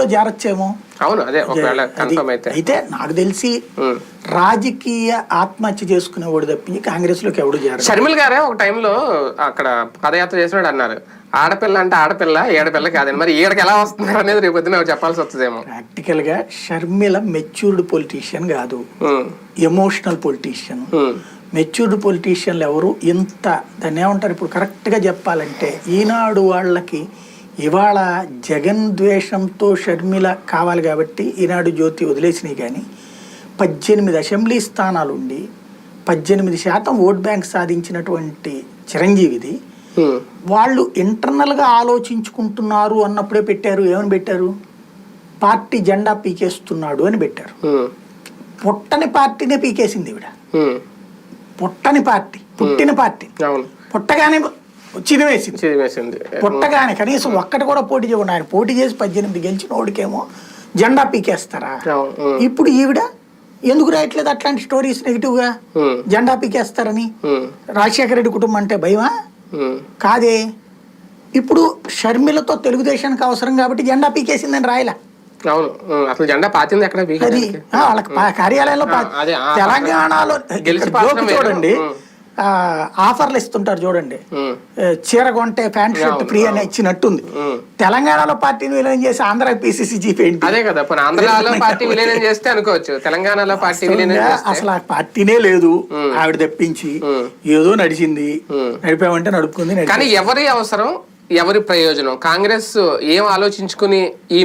లో చేరొచ్చేమో అవును అదే ఒకవేళ కన్ఫర్మ్ అయితే. అయితే నాకు తెలిసి. రాజకీయ ఆత్మహత్య చేసుకునేవాడు తప్పించి కాంగ్రెస్లోకి ఎవడు చేరడు షర్మిల్ గారే ఒక టైంలో అక్కడ పదయాత్ర చేసినాడు అన్నారు. ఆడపిల్ల అంటే ఆడపిల్ల ఏడపిల్ల కాదని. మరి ఈడకి ఎలా వస్తున్నారు అనేది రేపు పొద్దున చెప్పాల్సి వస్తుందేమో. ప్రాక్టికల్గా షర్మిల మెచ్యూర్డ్ పొలిటీషియన్ కాదు. Emotional politician. మెచ్యూర్డ్ పొలిటీషియన్లు ఎవరు? ఇంత దాన్ని ఏమంటారు? ఇప్పుడు కరెక్ట్గా చెప్పాలంటే ఈనాడు వాళ్ళకి ఇవాళ జగన్ ద్వేషంతో షర్మిల కావాలి కాబట్టి ఈనాడు జ్యోతి వదిలేసినాయి కానీ పద్దెనిమిది అసెంబ్లీ స్థానాలుండి పద్దెనిమిది శాతం ఓట్ బ్యాంక్ సాధించినటువంటి చిరంజీవిది వాళ్ళు ఇంటర్నల్గా ఆలోచించుకుంటున్నారు అన్నప్పుడే పెట్టారు. ఏమని పెట్టారు? పార్టీ జెండా పీకేస్తున్నాడు అని పెట్టారు. పుట్టని పార్టీనే పీకేసింది ఉమ్, పుట్టని పార్టీ పుట్టిన పార్టీ. పుట్టగానే చిదివేసింది చదివేసింది పుట్టగానే కనీసం ఒక్కటి కూడా పోటీ చేయకుండా ఆయన పోటీ చేసి పద్దెనిమిది గెలిచిన వాడికేమో జెండా పీకేస్తారా? ఇప్పుడు ఈవిడ ఎందుకు రాయట్లేదు అట్లాంటి స్టోరీస్ నెగిటివ్గా జెండా పీకేస్తారని? రాజశేఖర రెడ్డి కుటుంబం అంటే భయమా? కాదే. ఇప్పుడు షర్మిలతో తెలుగుదేశానికి అవసరం కాబట్టి జెండా పీకేసిందని రాయలా? అవును. అసలు జెండా పాతింది ఎక్కడ వాళ్ళకి కార్యాలయంలో తెలంగాణలో. చూడండి. ఆఫర్లు ఇస్తుంటారు చూడండి. చీర కొంటే ప్యాంట్ షర్ట్ ఫ్రీ అని ఇచ్చినట్టుంది. తెలంగాణలో పార్టీని విలీనం చేసి ఆంధ్ర పిసిసి ఏంటి అదే కదా ఆంధ్రాలో పార్టీ విలీనం చేస్తే అనుకోవచ్చు. తెలంగాణలో పార్టీ విలీనం అసలు ఆ పార్టీనే లేదు. ఆవిడ తెప్పించి. ఏదో నడిచింది. నడిపామంటే నడుపుకుంది నడిపా- కానీ ఎవరి అవసరం? ఎవరి ప్రయోజనం? కాంగ్రెస్ ఏం ఆలోచించుకుని ఈ